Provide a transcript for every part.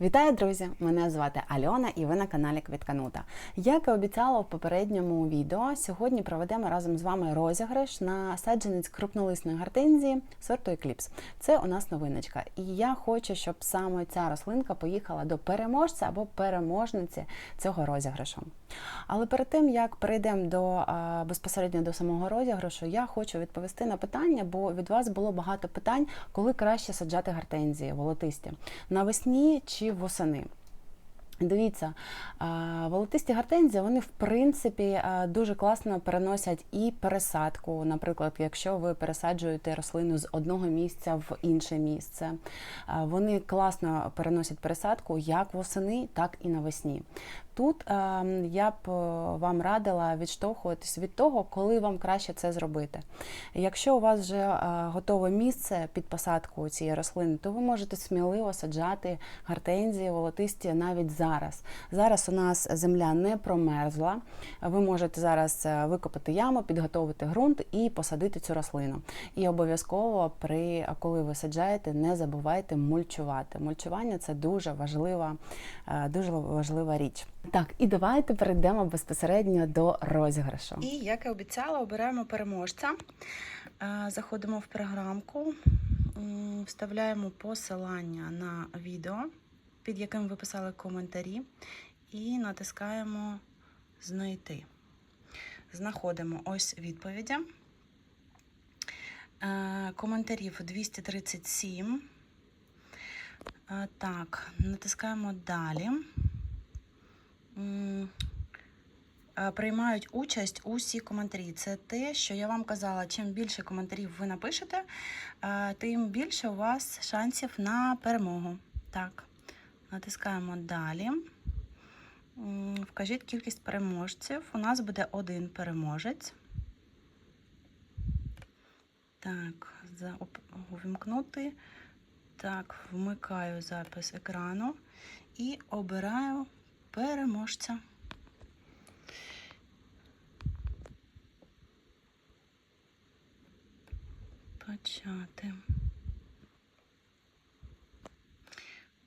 Вітаю, друзі! Мене звати Альона і ви на каналі Квітканута. Як і обіцяла в попередньому відео, сьогодні проведемо разом з вами розіграш на саджанець крупнолисної гортензії сорту Eclipse. Це у нас новиночка. І я хочу, щоб саме ця рослинка поїхала до переможця або переможниці цього розіграшу. Але перед тим як перейдемо до безпосередньо до самого розіграшу, я хочу відповісти на питання, бо від вас було багато питань, коли краще саджати гортензії волотисті навесні чи восени. Дивіться, волотисті гортензії, вони в принципі дуже класно переносять і пересадку. Наприклад, якщо ви пересаджуєте рослину з одного місця в інше місце, вони класно переносять пересадку як восени, так і навесні. Тут я б вам радила відштовхуватись від того, коли вам краще це зробити. Якщо у вас вже готове місце під посадку цієї рослини, то ви можете сміливо саджати гортензії волотисті навіть зараз. Зараз у нас земля не промерзла. Ви можете зараз е, викопати яму, підготовити ґрунт і посадити цю рослину. І обов'язково, при коли ви саджаєте, не забувайте мульчувати. Мульчування це дуже важлива, е, дуже важлива річ. Так, і давайте перейдемо безпосередньо до розіграшу. І як і обіцяла, обираємо переможця. Е, Заходимо в програмку, вставляємо посилання на відео, під яким ви писали коментарі, і натискаємо Знайти. Знаходимо ось відповіді. Е, Коментарів 237. Е, Так, натискаємо далі. Е, Приймають участь усі коментарі. Це те, що я вам казала. Чим більше коментарів ви напишете, тим більше у вас шансів на перемогу. Так, натискаємо далі. Вкажіть кількість переможців. У нас буде один переможець. Так, увімкнути. Так, вмикаю запис екрану і обираю переможця. Почати.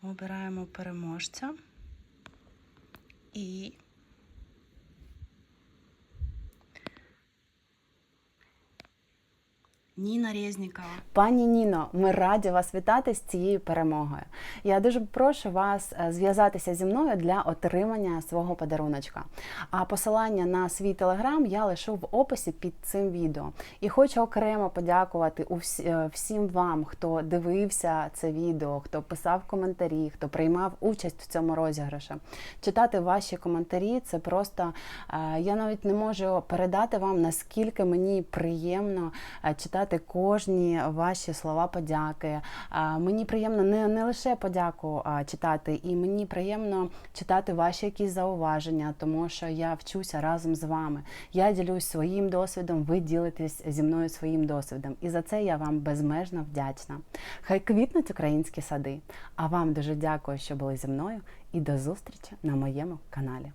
Обираємо переможця. І Ніна Резнікова. Пані Ніно, ми раді вас вітати з цією перемогою. Я дуже прошу вас е, зв'язатися зі мною для отримання свого подаруночка. А посилання на свій телеграм я лишу в описі під цим відео. І хочу окремо подякувати е, всім вам, хто дивився це відео, хто писав коментарі, хто приймав участь в цьому розіграші. Читати ваші коментарі це просто е, я навіть не можу передати вам, наскільки мені приємно е, читати кожні ваші слова подяки. Мені приємно не, не лише подяку читати, і мені приємно читати ваші якісь зауваження, тому що я вчуся разом з вами. Я ділюсь своїм досвідом, ви ділитесь зі мною своїм досвідом. І за це я вам безмежно вдячна. Хай квітнуть українські сади. А вам дуже дякую, що були зі мною, і до зустрічі на моєму каналі.